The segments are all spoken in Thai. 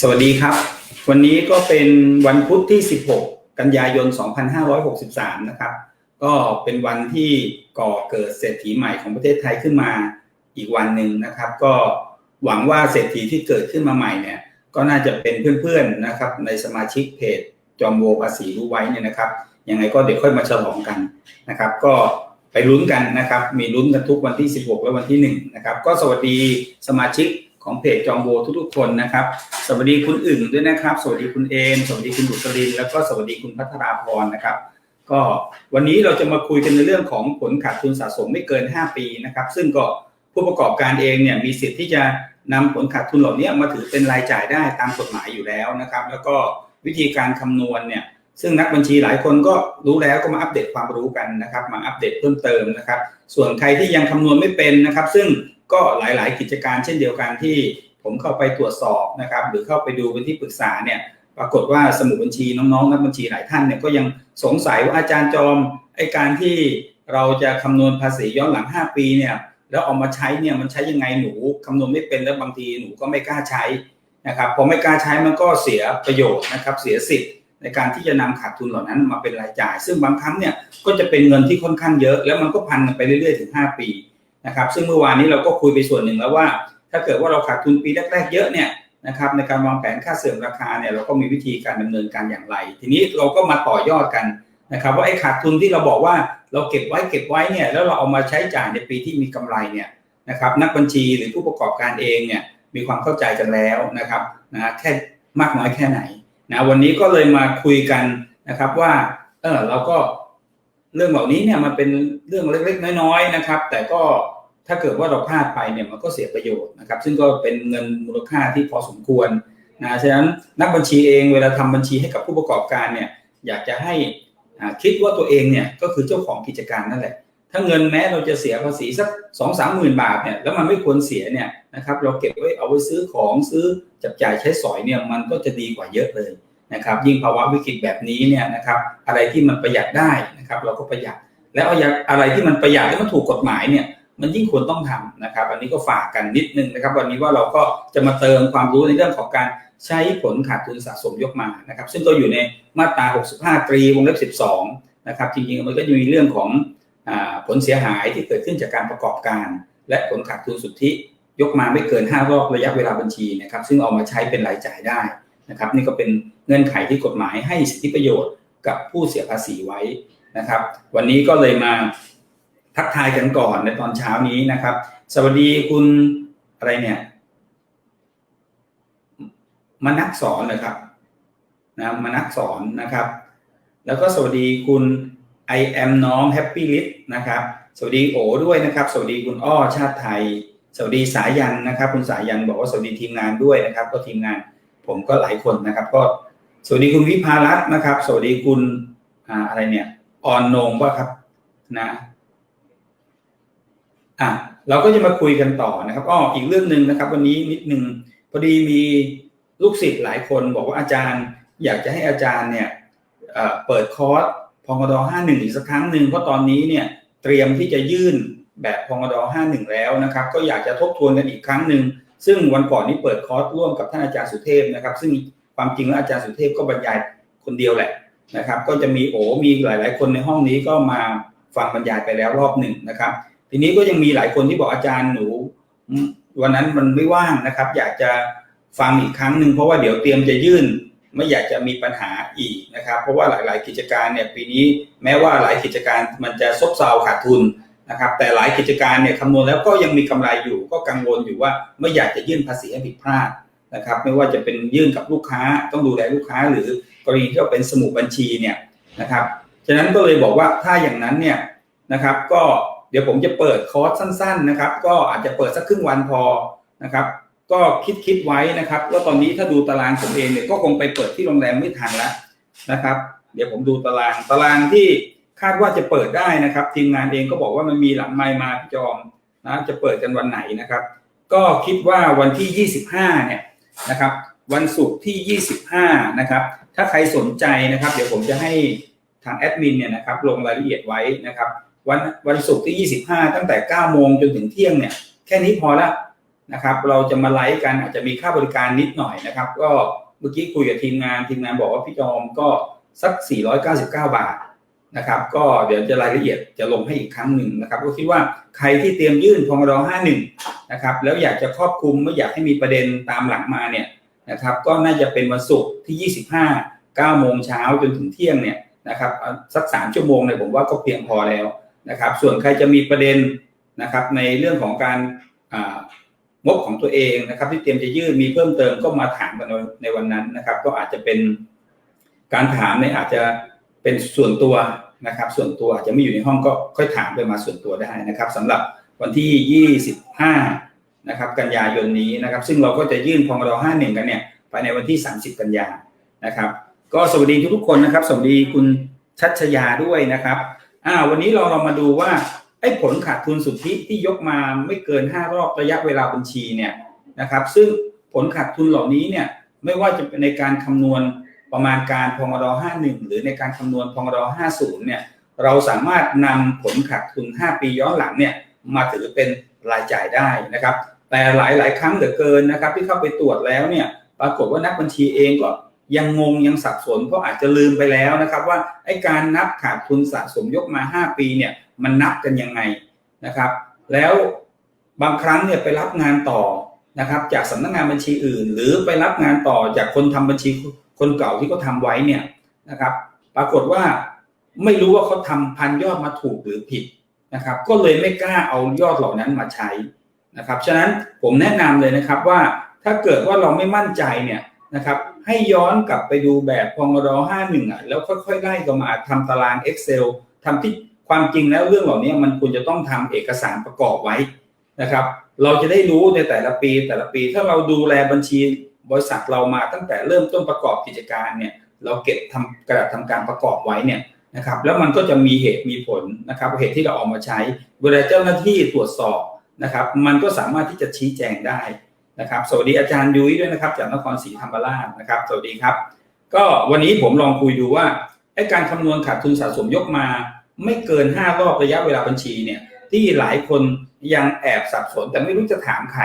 สวัสดีครับ วันนี้ก็เป็นวันพุธที่ 16 กันยายน 2563 นะครับ ก็เป็นวันที่ก่อเกิดเศรษฐีใหม่ของประเทศไทยขึ้นมาอีกวันหนึ่งนะครับ ก็หวังว่าเศรษฐีที่เกิดขึ้นมาใหม่เนี่ย ก็น่าจะเป็นเพื่อนๆนะครับ ในสมาชิกเพจจอมโวภาษีรู้ไว้เนี่ยนะครับยังไงก็เดี๋ยวค่อยมาฉลองกันนะครับ ก็ไปลุ้นกันนะครับ มีลุ้นกันทุกวันที่ 16 และวันที่1นะครับ ก็สวัสดีสมาชิก ของเพจจอมโวทุกๆคนนะครับ สวัสดีคุณอึ่งด้วยนะครับ สวัสดีคุณเอมสวัสดีคุณบุตริน แล้วก็สวัสดีคุณพัทราพรนะครับ ก็วันนี้เราจะมาคุยกันในเรื่องของผลขาดทุนสะสมไม่เกิน 5 ปีนะครับ ซึ่งก็ผู้ประกอบการเองเนี่ยมีสิทธิ์ที่จะนำผลขาดทุนเหล่านี้มาถือเป็นรายจ่ายได้ตามกฎหมายอยู่แล้วนะครับ แล้วก็วิธีการคำนวณเนี่ยซึ่งนักบัญชีหลายคนก็รู้แล้วก็มาอัปเดตความรู้กันนะครับ มาอัปเดตเพิ่มเติมนะครับ ส่วนใครที่ยังคำนวณไม่เป็นนะครับ ซึ่ง ก็หลาย ๆ กิจการเช่นเดียวกันที่ผมเข้าไปตรวจสอบนะครับ หรือเข้าไปดูเป็นที่ปรึกษาเนี่ยปรากฏว่าสมุดบัญชีน้องๆนักบัญชีหลายท่านเนี่ยก็ยังสงสัยว่าอาจารย์จอมไอการที่เราจะคำนวณภาษีย้อนหลัง 5 ปีเนี่ยแล้วเอามาใช้เนี่ยมันใช้ยังไงหนูคำนวณไม่เป็นแล้วบางทีหนูก็ไม่กล้าใช้นะครับพอไม่กล้าใช้มันก็เสียประโยชน์นะครับเสียสิทธิ์ในการที่จะนำขาดทุนเหล่านั้นมาเป็นรายจ่าย ซึ่งบางครั้งเนี่ยก็จะเป็นเงินที่ค่อนข้างเยอะ แล้วมันก็พันกันไปเรื่อยๆถึง 5 ปี นะครับซึ่งเมื่อวานนี้เราก็คุยไปส่วนหนึ่งแล้วว่า ถ้าเกิดว่าเราขาดทุนปีแรกๆเยอะเนี่ยนะครับในการวางแผนค่าเสื่อมราคาเนี่ยเราก็มีวิธีการดำเนินการอย่างไร ทีนี้เราก็มาต่อยอดกันนะครับว่าไอ้ขาดทุนที่เราบอกว่าเราเก็บไว้เก็บไว้เนี่ยแล้วเราเอามาใช้จ่ายในปีที่มีกำไรเนี่ยนะครับนักบัญชีหรือผู้ประกอบการเองเนี่ยมีความเข้าใจกันแล้วนะครับนะแค่มากน้อยแค่ไหนนะวันนี้ก็เลยมาคุยกันนะครับว่าเออเราก็เรื่องเหล่านี้เนี่ยมันเป็นเรื่องเล็กๆ น้อยๆนะครับ แต่ก็ ถ้าเกิดว่าเราพลาดไปเนี่ยมันก็เสียประโยชน์นะครับ ซึ่งก็เป็นเงินมูลค่าที่พอสมควรนะฉะนั้นนักบัญชีเองเวลาทำบัญชีให้กับผู้ประกอบการเนี่ยอยากจะให้คิดว่าตัวเองเนี่ยก็คือเจ้าของกิจการนั่นแหละ ถ้าเงินแม้เราจะเสียภาษีสักสองสามหมื่นบาทเนี่ยแล้วมันไม่ควรเสียเนี่ยนะครับเราเก็บไว้เอาไว้ซื้อของซื้อจับจ่ายใช้สอยเนี่ยมันก็จะดีกว่าเยอะเลยนะครับยิ่งภาวะวิกฤตแบบนี้เนี่ยนะครับอะไรที่มันประหยัดได้นะครับเราก็ประหยัดแล้วอะไรที่มันประหยัดแล้วมันถูกกฎหมายเนี่ย มันยิ่งควรต้องทำนะครับ อันนี้ก็ฝากกันนิดนึงนะครับ วันนี้ว่าเราก็จะมาเติมความรู้ในเรื่องของการใช้ผลขาดทุนสะสมยกมานะครับ ซึ่งก็อยู่ในมาตรา 65 ตรีวงเล็บ 12 นะครับ จริงๆ มันก็จะมีเรื่องของอผลเสียหายที่เกิดขึ้นจากการประกอบการ และผลขาดทุนสุทธิยกมาไม่เกิน 5 รอบระยะเวลาบัญชีนะครับ ซึ่งเอามาใช้เป็นรายจ่ายได้นะครับ นี่ก็เป็นเงื่อนไขที่กฎหมายให้สิทธิประโยชน์กับผู้เสียภาษีไว้นะครับ วันนี้ก็เลยมา ทักทายกันก่อนในตอนเช้านี้นะครับ สวัสดีคุณอะไรเนี่ยมานักสอนนะครับนะมานักสอนนะครับ แล้วก็สวัสดีคุณ I am น้อง Happy l i t นะครับ สวัสดีโอด้วยนะครับ สวัสดีคุณอ้อชาติไทย สวัสดีสายันนะครับ คุณสายันบอกว่าสวัสดีทีมงานด้วยนะครับ ก็ทีมงานผมก็หลายคนนะครับ ก็สวัสดีคุณวิภารัตน์นะครับ สวัสดีคุณอ่าอะไรเนี่ยออนนงว่าครับนะ อะเราก็จะมาคุยกันต่อนะครับอ้ออีกเรื่องหนึ่งนะครับ วันนี้นิดหนึ่งพอดีมีลูกศิษย์หลายคนบอกว่าอาจารย์ อยากจะให้อาจารย์เนี่ยเปิดคอร์สพงด51อีกสักครั้งหนึ่งเพราะตอนนี้เนี่ยเตรียมที่จะยื่นแบบพงด51แล้วนะครับ ก็อยากจะทบทวนกันอีกครั้งหนึ่งซึ่งวันก่อนนี้เปิดคอร์สร่วมกับท่านอาจารย์สุเทพนะครับ ซึ่งความจริงแล้วอาจารย์สุเทพก็บรรยายคนเดียวแหละนะครับ ก็จะมีโอมีหลาย ๆ คนในห้องนี้ก็มาฟังบรรยายไปแล้วรอบหนึ่งนะครับ ทีนี้ก็ยังมีหลายคนที่บอกอาจารย์หนู วันนั้นมันไม่ว่างนะครับ อยากจะฟังอีกครั้งหนึ่งเพราะว่าเดี๋ยวเตรียมจะยื่น ไม่อยากจะมีปัญหาอีกนะครับ เพราะว่าหลาย ๆ กิจการเนี่ยปีนี้แม้ว่าหลายกิจการมันจะซบเซาขาดทุนนะครับ แต่หลายกิจการเนี่ยคำนวณแล้วก็ยังมีกำไรอยู่ ก็กังวลอยู่ว่าไม่อยากจะยื่นภาษีให้ผิดพลาดนะครับ ไม่ว่าจะเป็นยื่นกับลูกค้าต้องดูแลลูกค้า หรือกรณีที่เราเป็นสมุดบัญชีเนี่ยนะครับฉะนั้นก็เลยบอกว่าถ้าอย่างนั้นเนี่ยนะครับก็ ดี๋ยวผมจะเปิดคอร์สสั้น ๆ นะครับ ก็อาจจะเปิดสักครึ่งวันพอนะครับ ก็คิดคิดไว้นะครับว่าตอนนี้ถ้าดูตารางผมเองเนี่ยก็คงไปเปิดที่โรงแรมไม่ทันแล้วนะครับ เดี๋ยวผมดูตารางตารางที่คาดว่าจะเปิดได้นะครับ ทีมงานเองก็บอกว่ามันมีหลังไมมาพี่จอมนะจะเปิดกันวันไหนนะครับ ก็คิดว่าวันที่ 25 เนี่ยนะครับ วันศุกร์ที่ 25 นะครับ ถ้าใครสนใจนะครับ เดี๋ยวผมจะให้ทางแอดมินเนี่ยนะครับลงรายละเอียดไว้นะครับ วันวันศุกร์ที่ 25 ตั้งแต่ 9 โมงจนถึงเที่ยงเนี่ย แค่นี้พอละนะครับ เราจะมาไลฟ์กันอาจจะมีค่าบริการนิดหน่อยนะครับ ก็เมื่อกี้คุยกับทีมงานทีมงานบอกว่าพี่จอมก็สัก 499 บาทนะครับ ก็เดี๋ยวจะรายละเอียดจะลงให้อีกครั้งหนึ่งนะครับ ก็คิดว่าใครที่เตรียมยื่นพงร51 นะครับ แล้วอยากจะครอบคลุมไม่อยากให้มีประเด็นตามหลังมาเนี่ยนะครับ ก็น่าจะเป็นวันศุกร์ที่ 25 9 โมงเช้าจนถึงเที่ยงเนี่ยนะครับ สัก 3 ชั่วโมงเนี่ยผมว่าก็เพียงพอแล้ว นะครับ ส่วนใครจะมีประเด็นนะครับในเรื่องของการงบของตัวเองนะครับ ที่เตรียมจะยื่นมีเพิ่มเติมก็มาถามกันในวันนั้นนะครับ ก็อาจจะเป็นการถามเนี่ยอาจจะเป็นส่วนตัวนะครับ ส่วนตัวอาจจะไม่อยู่ในห้องก็ค่อยถามไปมาส่วนตัวได้นะครับสำหรับวันที่ 25 นะครับ กันยายนนี้นะครับ ซึ่งเราก็จะยื่นพองร51 กันเนี่ยภายในวันที่ 30 กันยานะครับ ก็สวัสดีทุกๆคนนะครับสวัสดีคุณชัชยาด้วยนะครับ อ่า วันนี้เราเรามาดูว่าไอ้ผลขาดทุนสุทธิที่ยกมาไม่เกิน 5 รอบระยะเวลาบัญชีเนี่ยนะครับ ซึ่งผลขาดทุนเหล่านี้เนี่ยไม่ว่าจะเป็นในการคำนวณประมาณการพงร51 หรือในการคำนวณพงร50เนี่ยเราสามารถนำผลขาดทุน 5 ปีย้อนหลังเนี่ยมาถือเป็นรายจ่ายได้นะครับ แต่หลาย ๆ ครั้งเหลือเกินนะครับ ที่เข้าไปตรวจแล้วเนี่ยปรากฏว่านักบัญชีเองก็ ยังงงยังสับสนเพราะอาจจะลืมไปแล้วนะครับ ว่าไอ้การนับขาดทุนสะสมยกมา 5 ปีเนี่ยมันนับกันยังไงนะครับ แล้วบางครั้งเนี่ยไปรับงานต่อนะครับ จากสำนักงานบัญชีอื่น หรือไปรับงานต่อจากคนทำบัญชีคนเก่าที่เขาทาไว้เนี่ยนะครับ ปรากฏว่าไม่รู้ว่าเขาทำพันยอดมาถูกหรือผิดนะครับ ก็เลยไม่กล้าเอายอดเหล่านั้นมาใช้นะครับ ฉะนั้นผมแนะนำเลยนะครับว่าถ้าเกิดว่าเราไม่มั่นใจเนี่ย นะครับ ให้ย้อนกลับไปดูแบบพงร51อะแล้วค่อยๆไล่กันมาทำตาราง Excel ทำที่ความจริงแล้วเรื่องเหล่านี้มันควรจะต้องทำเอกสารประกอบไว้นะครับ เราจะได้รู้ในแต่ละปีแต่ละปี ถ้าเราดูแลบัญชีบริษัทเรามาตั้งแต่เริ่มต้นประกอบกิจการเนี่ย เราเก็บทำกระดาษทำการประกอบไว้เนี่ยนะครับ แล้วมันก็จะมีเหตุมีผลนะครับ เหตุที่เราเอามาใช้ เวลาเจ้าหน้าที่ตรวจสอบนะครับ มันก็สามารถที่จะชี้แจงได้ นะครับ สวัสดีอาจารย์ยุ้ยด้วยนะครับ จากนครศรีธรรมราชนะครับ สวัสดีครับ ก็วันนี้ผมลองคุยดูว่าไอ้การคำนวณขาดทุนสะสมยกมา ไม่เกิน 5 รอบระยะเวลาบัญชีเนี่ย ที่หลายคนยังแอบสับสนแต่ไม่รู้จะถามใคร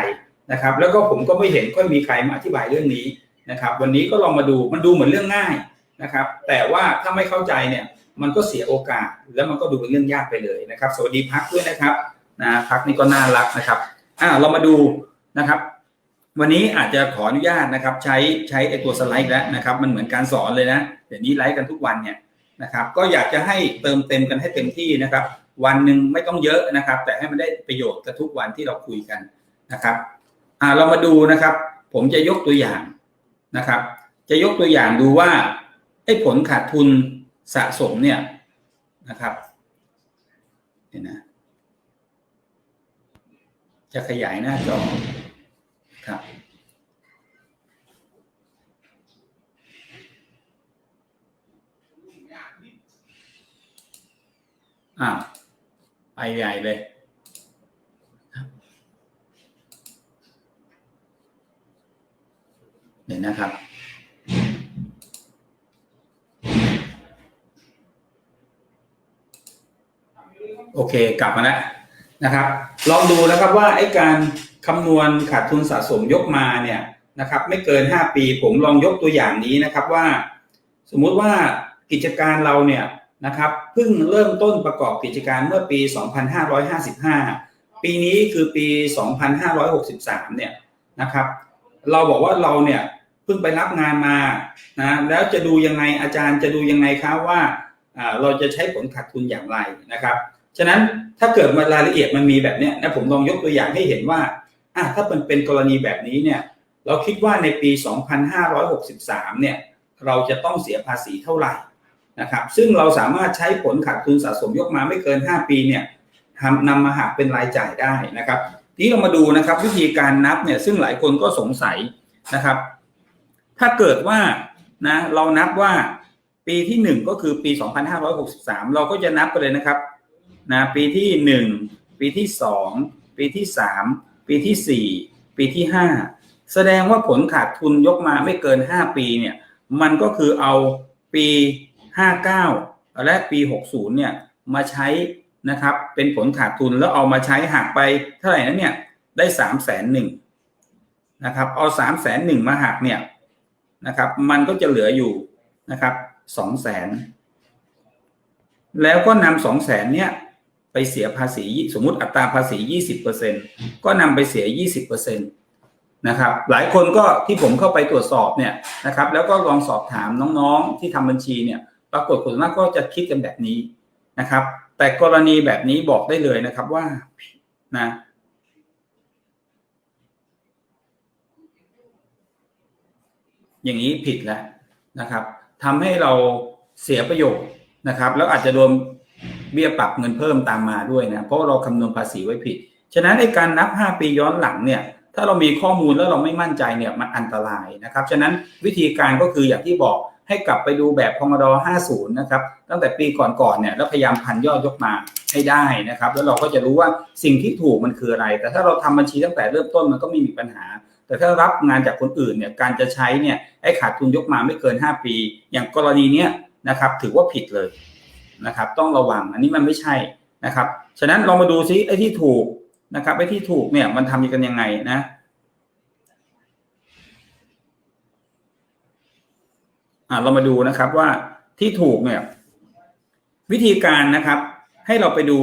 นะครับ แล้วก็ผมก็ไม่เห็นค่อยมีใครมาอธิบายเรื่องนี้นะครับ วันนี้ก็ลองมาดูมันดูเหมือนเรื่องง่ายนะครับ แต่ว่าถ้าไม่เข้าใจเนี่ยมันก็เสียโอกาสแล้วมันก็ดูเป็นเรื่องยากไปเลยนะครับ สวัสดีพักด้วยนะครับนะพักนี่ก็น่ารักนะครับอ่าเรามาดูนะครับ วันนี้อาจจะขออนุญาตนะครับ ใช้ใช้ไอตัวสไลด์แล้วนะครับ มันเหมือนการสอนเลยนะเดี๋ยวนี้ไลฟ์กันทุกวันเนี่ยนะครับ ก็อยากจะให้เติมเต็มกันให้เต็มที่นะครับ วันหนึ่งไม่ต้องเยอะนะครับ แต่ให้มันได้ประโยชน์กับทุกวันที่เราคุยกันนะครับอ่าเรามาดูนะครับ ผมจะยกตัวอย่างนะครับ จะยกตัวอย่างดูว่าไอ้ผลขาดทุนสะสมเนี่ยนะครับเห็นนะจะขยายหน้าจอ ครับอ่าไปใหญ่เลยเห็นนะครับโอเคกลับมาแล้วนะครับ ลองดูนะครับว่าไอ้การ คำนวณขาดทุนสะสมยกมาเนี่ยนะครับไม่เกิน 5 ปีผมลองยกตัวอย่างนี้นะครับว่า สมมุติว่ากิจการเราเนี่ยนะครับเพิ่งเริ่มต้นประกอบกิจการเมื่อปี 2555 ปีนี้คือปี 2563 เนี่ยนะครับ เราบอกว่าเราเนี่ยเพิ่งไปรับงานมานะแล้วจะดูยังไงอาจารย์จะดูยังไงครับว่าเราจะใช้ผลขาดทุนอย่างไรนะครับ ฉะนั้นถ้าเกิดมารายละเอียดมันมีแบบนี้นะผมลองยกตัวอย่างให้เห็นว่า อะถ้าเป็นเป็นกรณีแบบนี้เนี่ย เราคิดว่าในปี 2563 เนี่ย เราจะต้องเสียภาษีเท่าไหร่นะครับ ซึ่งเราสามารถใช้ผลขาดทุนสะสมยกมาไม่เกิน 5 ปีเนี่ยทำนำมาหักเป็นรายจ่ายได้นะครับทีนี้เรามาดูนะครับวิธีการนับเนี่ยซึ่งหลายคนก็สงสัยนะครับ ถ้าเกิดว่านะเรานับว่าปีที่ 1 ก็คือปี 2563 เราก็จะนับไปเลยนะครับนะปีที่ 1 ปีที่ 2 ปีที่ 3 ปีที่ 4 ปีที่ 5 แสดงว่าผลขาดทุนยกมาไม่เกิน 5 ปีเนี่ยมันก็คือเอาปี 59 และปี 60เนี่ยมาใช้นะครับเป็นผลขาดทุนแล้วเอามาใช้หักไปเท่าไหร่นั้นเนี่ยได้ 3 0 0 0 0นหนึ่งนะครับเอาสามแสนหนึ่งมาหักเนี่ยนะครับมันก็จะเหลืออยู่นะครับสองแสนแล้วก็นำสองแสนเนี่ย ไปเสียภาษีสมมุติอัตราภาษียี่สิบเปอร์เซ็นก็นำไปเสียยี่สิบเปอร์เซ็นตนะครับหลายคนก็ที่ผมเข้าไปตรวจสอบเนี่ยนะครับแล้วก็ลองสอบถามน้องๆที่ทำบัญชีเนี่ยปรากฏผลมากก็จะคิดกันแบบนี้นะครับ แต่กรณีแบบนี้บอกได้เลยนะครับว่านะอย่างนี้ผิดแล้วนะครับทำให้เราเสียประโยชน์นะครับ แล้วอาจจะโดน เบี้ยปรับเงินเพิ่มตามมาด้วยนะเพราะเราคำนวณภาษีไว้ผิด ฉะนั้นในการนับ 5 ปีย้อนหลังเนี่ยถ้าเรามีข้อมูลแล้วเราไม่มั่นใจเนี่ยมันอันตรายนะครับฉะนั้นวิธีการก็คืออย่างที่บอกให้กลับไปดูแบบพงด50 นะครับ ตั้งแต่ปีก่อนๆเนี่ยแล้วพยายามพันยอดยกมาให้ได้นะครับ แล้วเราก็จะรู้ว่าสิ่งที่ถูกมันคืออะไร แต่ถ้าเราทำบัญชีตั้งแต่เริ่มต้นมันก็ไม่มีปัญหา แต่ถ้ารับงานจากคนอื่นเนี่ยการจะใช้เนี่ยไอ้ขาดทุนยกมาไม่เกิน 5 ปี อย่างกรณีเนี้ยนะครับถือว่าผิดเลย นะครับ ต้องระวังอันนี้มันไม่ใช่นะครับ ฉะนั้นลองมาดูซิไอ้ที่ถูกนะครับไอ้ที่ถูกเนี่ยมันทำกันยังไงนะอ่าเรามาดูนะครับว่าที่ถูกเนี่ยวิธีการนะครับ ให้เราไปดู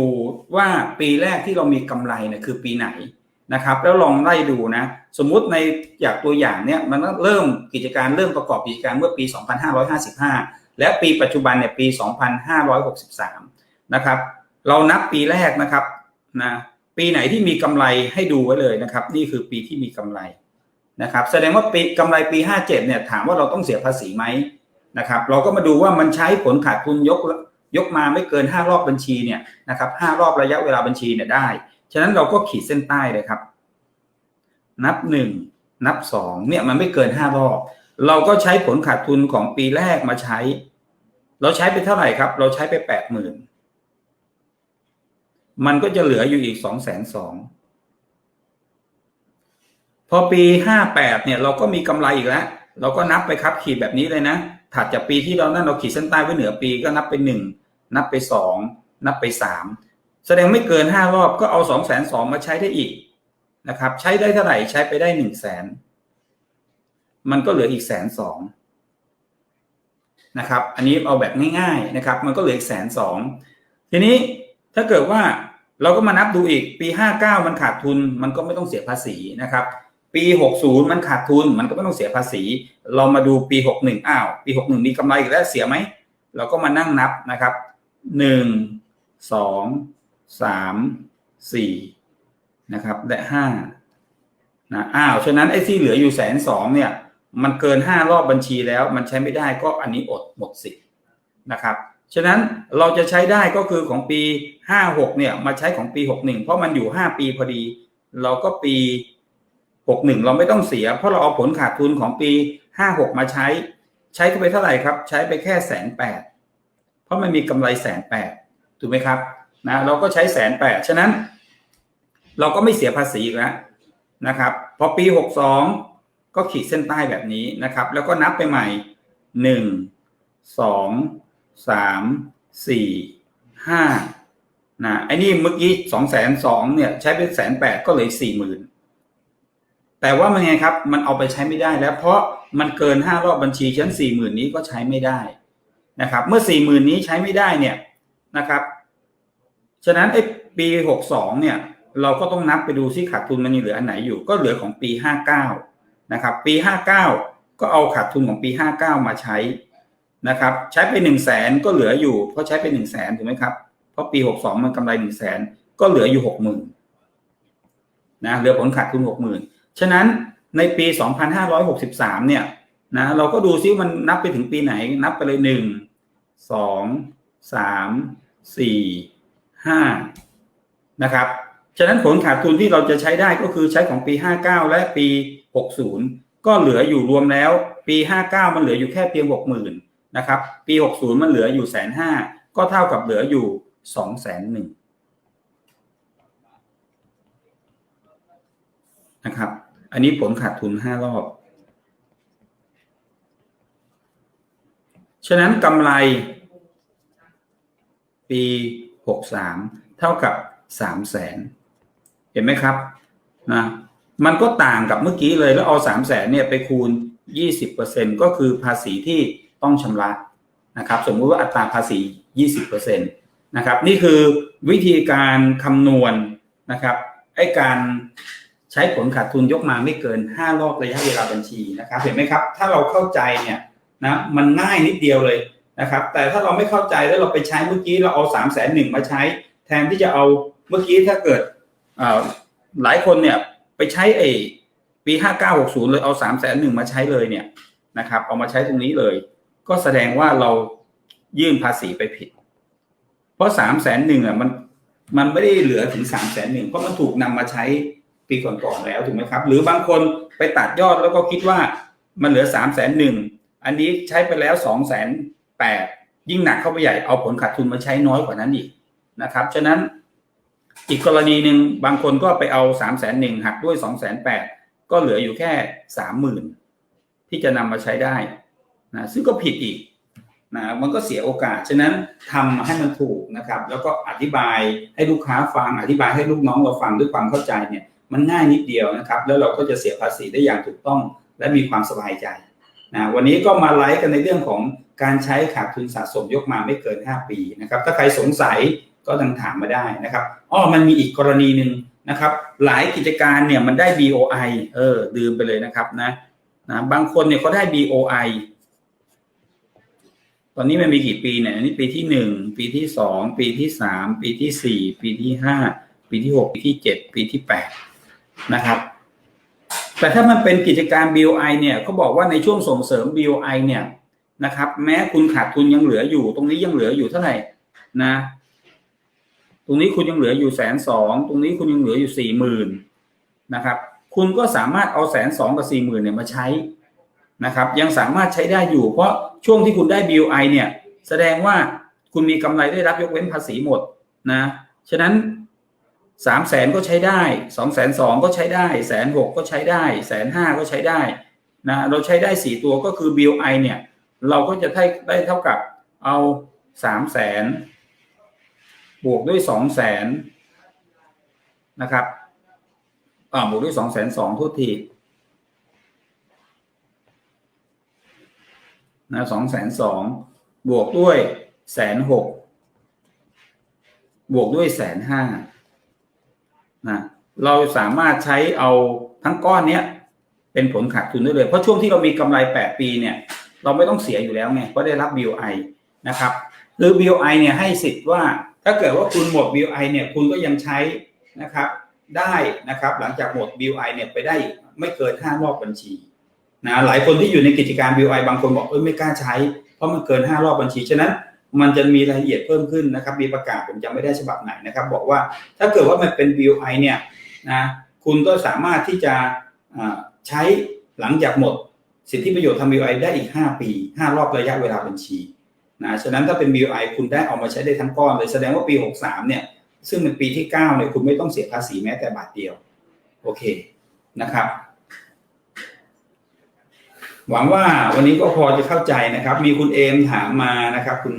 ว่าปีแรกที่เรามีกำไรเนี่ยคือปีไหนนะครับ แล้วลองไล่ดูนะ สมมุติในจากตัวอย่างเนี่ยมันเริ่มกิจการเริ่มประกอบกิจการเมื่อปี 2555 และปีปัจจุบันเนี่ยปี 2563 นะครับ เรานับปีแรกนะครับนะปีไหนที่มีกำไรให้ดูไว้เลยนะครับ นี่คือปีที่มีกำไรนะครับ แสดงว่าปีกำไรปี 57เนี่ยถามว่าเราต้องเสียภาษีไหมนะครับ เราก็มาดูว่ามันใช้ผลขาดทุนยกยกมาไม่เกิน 5 รอบบัญชีเนี่ยนะครับ5รอบระยะเวลาบัญชีเนี่ยได้ ฉะนั้นเราก็ขีดเส้นใต้เลยครับ นับ 1 นับ2เนี่ยมันไม่เกิน 5 รอบ เราก็ใช้ผลขาดทุนของปีแรกมาใช้ เราใช้ไปเท่าไหร่ครับ เราใช้ไป80,000มันก็จะเหลืออยู่อีก2 2 0 0 0พอปี58เนี่ย เราก็มีกำไรอีกแล้ว เราก็นับไปครับขีดแบบนี้เลยนะถัดจากปีที่เรานั่นเราขีดเส้นใต้ไว้เหนือปีก็นับไป1นับไป2นับไป3แสดงไม่เกิน5รอบก็เอา2 2 0 0 0มาใช้ได้อีกนะครับ ใช้ได้เท่าไหร่ใช้ไปได้1 0 0 0 0แสน มันก็เหลืออีกแสนสองนะครับ อันนี้เอาแบบง่ายๆนะครับ มันก็เหลืออีกแสนสองทีนี้ถ้าเกิดว่าเราก็มานับดูอีกปี 59 มันขาดทุน มันก็ไม่ต้องเสียภาษีนะครับ ปี 60 มันขาดทุน มันก็ไม่ต้องเสียภาษี เรามาดูปี 61 อ้าว ปี 61 มีกำไรอีกแล้วเสียไหม เราก็มานั่งนับนะครับ 1 2 3 4นะครับและ5นะอ้าว ฉะนั้นไอ้ที่เหลืออยู่แสนสองเนี่ย มันเกิน5รอบบัญชีแล้ว มันใช้ไม่ได้ก็อันนี้อดหมดสิทธิ์นะครับฉะนั้นเราจะใช้ได้ก็คือของปี 56เนี่ยมาใช้ของปี 61 เพราะมันอยู่ 5 ปีพอดี เราก็ปี 61 เราไม่ต้องเสีย เพราะเราเอาผลขาดทุนของปี 56 มาใช้ ใช้ไปเท่าไหร่ครับ ใช้ไปแค่แสนแปดเพราะมันมีกำไรแสนแปดถูกไหมครับนะเราก็ใช้แสนแปดฉะนั้น เราก็ไม่เสียภาษีแล้วนะครับ พอปี 62 ก็ขีดเส้นใต้แบบนี้นะครับ แล้วก็นับไปใหม่ 1 2 3 4 5นะไอ้นี่เมื่อกี้2 2 0 0 0เนี่ยใช้เป็นแสนแปดก็เลย4 0,000 แต่ว่ามันไงครับ มันเอาไปใช้ไม่ได้แล้ว เพราะมันเกิน 5 รอบบัญชีชั้น 4 0,000 นี้ก็ใช้ไม่ได้นะครับ เมื่อ 4 0,000 นี้ใช้ไม่ได้เนี่ยนะครับ ฉะนั้นไอ้ปี 62 เนี่ย เราก็ต้องนับไปดูซิขาดทุนมันยังเหลืออันไหนอยู่ ก็เหลือของปี 59 นะครับปี 59 ก็เอาขาดทุนของปี 59 มาใช้นะครับใช้ไป 1 0 0 0 0แสนก็เหลืออยู่เพราะใช้ไป 1 0 0 0 0แสนถูกไหมครับเพราะปี 62 มันกำไร 1 0 0 0 0แสนก็เหลืออยู่ 60,000นะเหลือผลขาดทุน 60,000 ฉะนั้นในปี 2563 เนี่ยนะเราก็ดูซิมันนับไปถึงปีไหนนับไปเลย 1 2 3 4 5นะครับฉะนั้นผลขาดทุนที่เราจะใช้ได้ก็คือใช้ของปี 59 และปี 60 ก็เหลืออยู่รวมแล้ว ปี 59 มันเหลืออยู่แค่เพียง 60,000นะครับ ปี 60 มันเหลืออยู่แสนห้าก็เท่ากับเหลืออยู่2แสนหนึ่งนะครับ อันนี้ผลขาดทุน 5 รอบ ฉะนั้นกำไรปี 63 เท่ากับ3แสนเห็นไหมครับนะ มันก็ต่างกับเมื่อกี้เลยแล้วเอาสามแสนเนี่ยไปคูณยี่สิบเปอร์เซ็นก็คือภาษีที่ต้องชำระนะครับ สมมุติว่าอัตราภาษียี่สิบเปอร์เซ็นตนะครับ นี่คือวิธีการคำนวณนะครับไอ้การใช้ผลขาดทุนยกมาไม่เกิน 5 รอบระยะเวลาบัญชีนะครับ เห็นไหมครับ ถ้าเราเข้าใจเนี่ยนะมันง่ายนิดเดียวเลยนะครับ แต่ถ้าเราไม่เข้าใจแล้วเราไปใช้เมื่อกี้เราเอา3ามแสนหนึ่งมาใช้ แทนที่จะเอาเมื่อกี้ถ้าเกิดหลายคนเนี่ย ไปใช้ไอ้ปี5960เลยเอา3ามแสนหนึ่งมาใช้เลยเนี่ยนะครับ เอามาใช้ตรงนี้เลย ก็แสดงว่าเรายื่นภาษีไปผิด เพราะ3ามแสนหนึ่งอะมันมันไม่ได้เหลือถึง3ามแสนหนึ่งเพราะมันถูกนำมาใช้ปีก่อนๆแล้วถูกไหมครับ หรือบางคนไปตัดยอดแล้วก็คิดว่ามันเหลือ3ามแสนหนึ่งอันนี้ใช้ไปแล้ว2องแสนแปดยิ่งหนักเข้าไปใหญ่เอาผลขาดทุนมาใช้น้อยกว่านั้นอีกนะครับฉะนั้น อีกกรณีหนึ่งบางคนก็ไปเอา3ามแสนหนึ่งหักด้วย2องแสนแปดก็เหลืออยู่แค่สามหมื่นที่จะนำมาใช้ได้นะซึ่งก็ผิดอีกนะมันก็เสียโอกาส ฉะนั้นทำให้มันถูกนะครับ แล้วก็อธิบายให้ลูกค้าฟัง อธิบายให้ลูกน้องเราฟังด้วยความเข้าใจเนี่ย มันง่ายนิดเดียวนะครับ แล้วเราก็จะเสียภาษีได้อย่างถูกต้อง และมีความสบายใจนะวันนี้ก็มาไลฟ์กันในเรื่องของการใช้ขาดทุนสะสมยกมาไม่เกิน 5 ปีนะครับ ถ้าใครสงสัย ก็ตังถามมาได้นะครับอ้อมันมีอีกกรณีหนึ่งนะครับ หลายกิจการเนี่ยมันได้ BOI เออลืมไปเลยนะครับนะนะบางคนเนี่ยเขาได้ BOI ตอนนี้มันมีกี่ปีเนี่ยอันี่ปีที่หนึ่งปีที่สองปีที่สามปีที่สี่ปีที่ห้าปีที่หกปีที่เจ็ดปีที่แปดนะครับ แต่ถ้ามันเป็นกิจการ BOI เนี่ยเขาบอกว่าในช่วงส่งเสริม BOI เนี่ยนะครับ แม้คุณขาดทุนยังเหลืออยู่ ตรงนี้ยังเหลืออยู่เท่าไหร่นะ ตรงนี้คุณยังเหลืออยู่แสนสองตรงนี้คุณยังเหลืออยู่สี่หมื่นนะครับ คุณก็สามารถเอาแสนสองกับสี่หมื่นเนี่ยมาใช้นะครับ ยังสามารถใช้ได้อยู่ เพราะช่วงที่คุณได้ BOI เนี่ยแสดงว่าคุณมีกำไรได้รับยกเว้นภาษีหมดนะฉะนั้นสามแสนก็ใช้ได้สองแสนสองก็ใช้ได้แสนหกก็ใช้ได้แสนห้าก็ใช้ได้นะเราใช้ได้สี่ตัวก็คือ BOI เนี่ยเราก็จะได้ได้เท่ากับเอาสามแสน บวกด้วยสองแสนนะครับอ่าบวกด้วยสองแสนสองทุกทีนะสองแสนสองบวกด้วยแสนหกบวกด้วยแสนห้านะเราสามารถใช้เอาทั้งก้อนเนี้ยเป็นผลขาดทุนได้เลย เพราะช่วงที่เรามีกำไรแปดปีเนี่ย เราไม่ต้องเสียอยู่แล้วไงเพราะได้รับ BOI นะครับ หรือ BOI เนี่ยให้สิทธิ์ว่า ถ้าเกิดว่าคุณหมด BI เนี่ยคุณก็ยังใช้นะครับได้นะครับ หลังจากหมด BI เนี่ยไปได้ไม่เกินห้ารอบบัญชีนะหลายคนที่อยู่ในกิจการ BI บางคนบอกเออไม่กล้าใช้ เพราะมันเกินห้ารอบบัญชีฉะนั้นมันจะมีรายละเอียดเพิ่มขึ้นนะครับ มีประกาศผมจำไม่ได้ฉบับไหนนะครับ บอกว่าถ้าเกิดว่ามันเป็น BI เนี่ยนะคุณก็สามารถที่จะใช้หลังจากหมด สิทธิประโยชน์ทำ BI ได้อีก 5 ปี 5 รอบระยะเวลาบัญชี นะฉะนั้นถ้าเป็น BOI คุณได้เอามาใช้ได้ทั้งก้อนเลยแสดงว่าปี 63 เนี่ย ซึ่งเป็นปีที่ 9 เนี่ย คุณไม่ต้องเสียภาษีแม้แต่บาทเดียว โอเคนะครับ หวังว่าวันนี้ก็พอจะเข้าใจนะครับ มีคุณเอมถามมานะครับ คุณ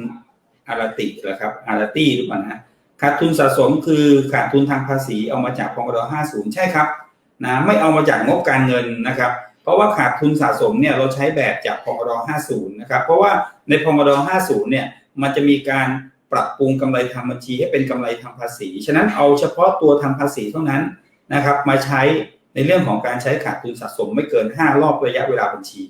อารติเหรอครับอารตี้หรือเปล่านะขาดทุนสะสมคือขาดทุนทางภาษีเอามาจากพงร50 ใช่ครับนะไม่เอามาจากงบการเงินนะครับ เพราะว่าขาดทุนสะสมเนี่ยเราใช้แบบจากพงร50 นะครับ เพราะว่าในพงร50 เนี่ยมันจะมีการปรับปรุงกำไรทางบัญชีให้เป็นกำไรทางภาษี ฉะนั้นเอาเฉพาะตัวทางภาษีเท่านั้นนะครับ มาใช้ในเรื่องของการใช้ขาดทุนสะสมไม่เกิน 5 รอบระยะเวลาบัญชี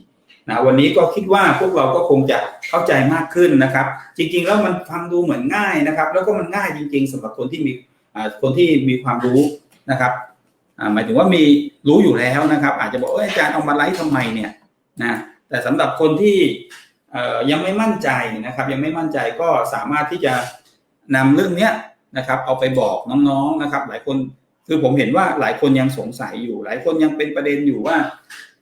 นะวันนี้ก็คิดว่าพวกเราก็คงจะเข้าใจมากขึ้นนะครับ จริง ๆ แล้วมันฟังดูเหมือนง่ายนะครับ แล้วก็มันง่ายจริง ๆสำหรับคนที่มีคนที่มีความรู้นะครับ หมายถึงว่ามีรู้อยู่แล้วนะครับ อาจจะบอกอาจารย์เอามาไลฟ์ทำไมเนี่ยนะแต่สำหรับคนที่ยังไม่มั่นใจนะครับ ยังไม่มั่นใจก็สามารถที่จะนำเรื่องเนี้ยนะครับ เอาไปบอกน้องๆนะครับ หลายคนคือผมเห็นว่าหลายคนยังสงสัยอยู่ หลายคนยังเป็นประเด็นอยู่ว่า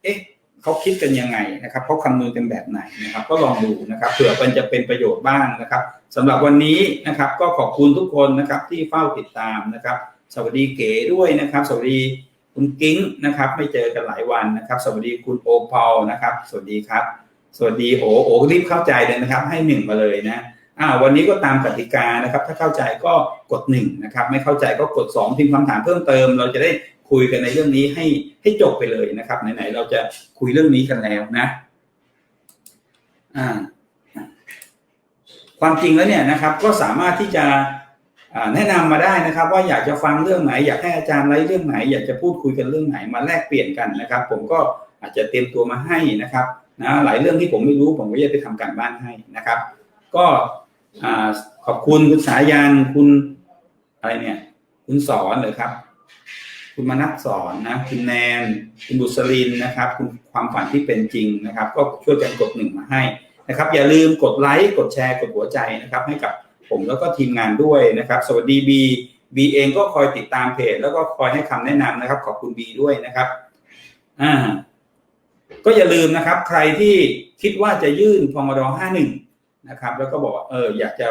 เอ๊ะเขาคิดกันยังไงนะครับเขาคำนวณกันแบบไหนนะครับ ก็ลองดูนะครับเผื่อมันจะเป็นประโยชน์บ้างนะครับสำหรับวันนี้นะครับ ก็ขอบคุณทุกคนนะครับที่เฝ้าติดตามนะครับ สวัสดีเก๋ด้วยนะครับ สวัสดีคุณกิ้งนะครับ ไม่เจอกันหลายวันนะครับ สวัสดีคุณโอพอลนะครับ สวัสดีครับ สวัสดีโอโอรีบเข้าใจเลยนะครับ ให้หนึ่งมาเลยนะอ่าวันนี้ก็ตามกติกานะครับ ถ้าเข้าใจก็กดหนึ่งนะครับ ไม่เข้าใจก็กดสองพิมพ์คำถามเพิ่มเติม เราจะได้คุยกันในเรื่องนี้ให้ให้จบไปเลยนะครับไหนๆเราจะคุยเรื่องนี้กันแล้วนะอ่าความจริงแล้วเนี่ยนะครับก็สามารถที่จะ แนะนำมาได้นะครับว่าอยากจะฟังเรื่องไหน อยากให้อาจารย์ไล่เรื่องไหน อยากจะพูดคุยกันเรื่องไหนมาแลกเปลี่ยนกันนะครับ ผมก็อาจจะเตรียมตัวมาให้นะครับนะหลายเรื่องที่ผมไม่รู้ผมก็จะไปทำการบ้านให้นะครับ ก็ขอบคุณคุณสายันคุณอะไรเนี่ย คุณสอนเลยครับ คุณมานัทสอนนะคุณแนนคุณบุษรินนะครับ คุณความฝันที่เป็นจริงนะครับ ก็ช่วยกันกดหนึ่งมาให้นะครับ อย่าลืมกดไลค์กดแชร์กดหัวใจนะครับ ให้กับ ผมแล้วก็ทีมงานด้วยนะครับ สวัสดีบีบีเองก็คอยติดตามเพจแล้วก็คอยให้คำแนะนำนะครับ ขอบคุณบีด้วยนะครับอ่าก็อย่าลืมนะครับ ใครที่คิดว่าจะยื่นพมด51นะครับ แล้วก็บอกเอออยากจะ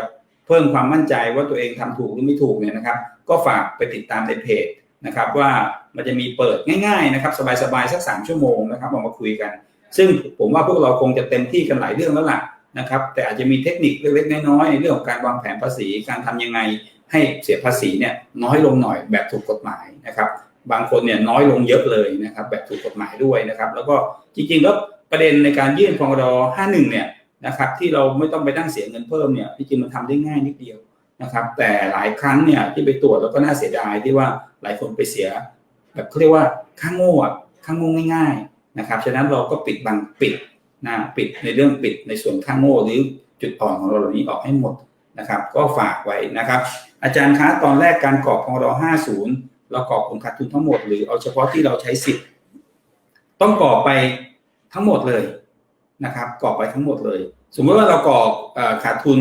เพิ่มความมั่นใจว่าตัวเองทำถูกหรือไม่ถูกเนี่ยนะครับ ก็ฝากไปติดตามในเพจนะครับ ว่ามันจะมีเปิดง่าย ๆ นะครับ สบายๆสักสามชั่วโมงนะครับออกมาคุยกัน ซึ่งผมว่าพวกเราคงจะเต็มที่กันหลายเรื่องแล้วล่ะ นะครับ แต่อาจจะมีเทคนิคเล็กๆน้อยๆในเรื่องของการวางแผนภาษี การทำยังไงให้เสียภาษีเนี่ยน้อยลงหน่อยแบบถูกกฎหมายนะครับ บางคนเนี่ยน้อยลงเยอะเลยนะครับ แบบถูกกฎหมายด้วยนะครับ แล้วก็จริงๆแล้วประเด็นในการยื่นพงด51 เนี่ยนะครับ ที่เราไม่ต้องไปตั้งเสียเงินเพิ่มเนี่ยจริงๆมันทำได้ง่ายนิดเดียวนะครับ แต่หลายครั้งเนี่ยที่ไปตรวจแล้วก็น่าเสียดายที่ว่าหลายคนไปเสีย แบบเขาเรียกว่าค่างโง่อะค่างโง่ง่าย ๆนะครับฉะนั้นเราก็ปิดบังปิด นะปิดในเรื่องปิดในส่วนค่างโง่หรือจุดอ่อนของเราเหล่านี้ออกให้หมดนะครับ ก็ฝากไว้นะครับ อาจารย์คะตอนแรกการกรอกพงด50 เรากรอกผลขาดทุนทั้งหมดหรือเอาเฉพาะที่เราใช้สิทธิ์ต้องกรอกไปทั้งหมดเลยนะครับกรอกไปทั้งหมดเลย สมมติว่าเรากรอกขาดทุน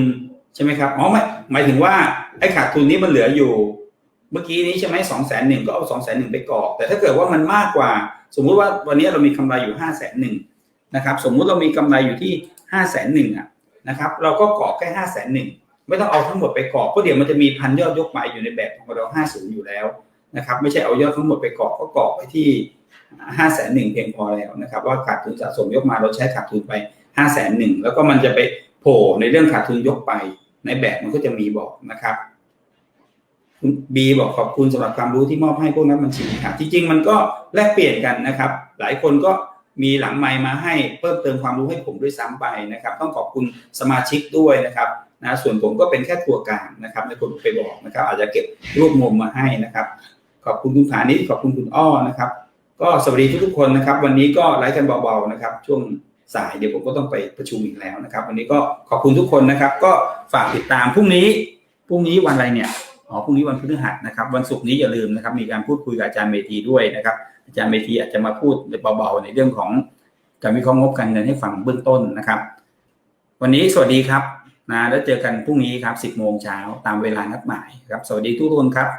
ใช่ไหมครับอ๋อไม่หมายถึงว่าไอ้ขาดทุนนี้มันเหลืออยู่ เมื่อกี้นี้ใช่ไหมสองแสนหนึ่งก็เอาสองแสนหนึ่งไปกรอกแต่ถ้าเกิดว่ามันมากกว่า สมมุติว่าวันนี้เรามีกำไรอยู่ห้าแสนหนึ่ง นะครับสมมุติเรามีกำไรอยู่ที่ห้าแสนหนึ่งอะนะครับเราก็กรอกแค่ห้าแสนหนึ่งไม่ต้องเอาทั้งหมดไปกรอกเพราะเดี๋ยวมันจะมีพันยอดยกหมาอยู่ในแบบของเราห้าศูนย์อยู่แล้วนะครับไม่ใช่เอายอดทั้งหมดไปกรอกก็กรอกไปที่ห้าแสนหนึ่งเพียงพอแล้วนะครับว่าขาดทุนสะสมยกมาเราใช้ขาดทุนไปห้าแสนหนึ่งแล้วก็มันจะไปโผล่ในเรื่องขาดทุนยกไปในแบบมันก็จะมีบอกนะครับบีบอกขอบคุณสำหรับความรู้ที่มอบให้พวกนักบัญชีครับจริงๆมันก็แลกเปลี่ยนกันนะครับ หลายคนก็ มีหลังไมค์มาให้เพิ่มเติมความรู้ให้ผมด้วยซ้ำไปนะครับ ต้องขอบคุณสมาชิกด้วยนะครับนะส่วนผมก็เป็นแค่ตัวกลางนะครับในคนไปบอกนะครับ อาจจะเก็บรวบรวมมาให้นะครับ ขอบคุณคุณผานิชขอบคุณคุณอ้อนะครับ ก็สวัสดีทุกๆคนนะครับ วันนี้ก็ไลฟ์กันเบาๆนะครับ ช่วงสายเดี๋ยวผมก็ต้องไปประชุมอีกแล้วนะครับ วันนี้ก็ขอบคุณทุกคนนะครับ ก็ฝากติดตามพรุ่งนี้พรุ่งนี้วันอะไรเนี่ยอ๋อพรุ่งนี้วันพฤหัสนะครับ วันศุกร์นี้อย่าลืมนะครับ มีการพูดคุยกับอาจารย์เมธีด้วยนะครับ อาจารย์เมธีอาจจะมาพูดเบาๆในเรื่องของการวิเคราะห์งบการเงินให้ฟังเบื้องต้นนะครับ วันนี้สวัสดีครับนะแล้วเจอกันพรุ่งนี้ครับ 10โมงเช้าตามเวลานัดหมายครับ สวัสดีทุกคนครับ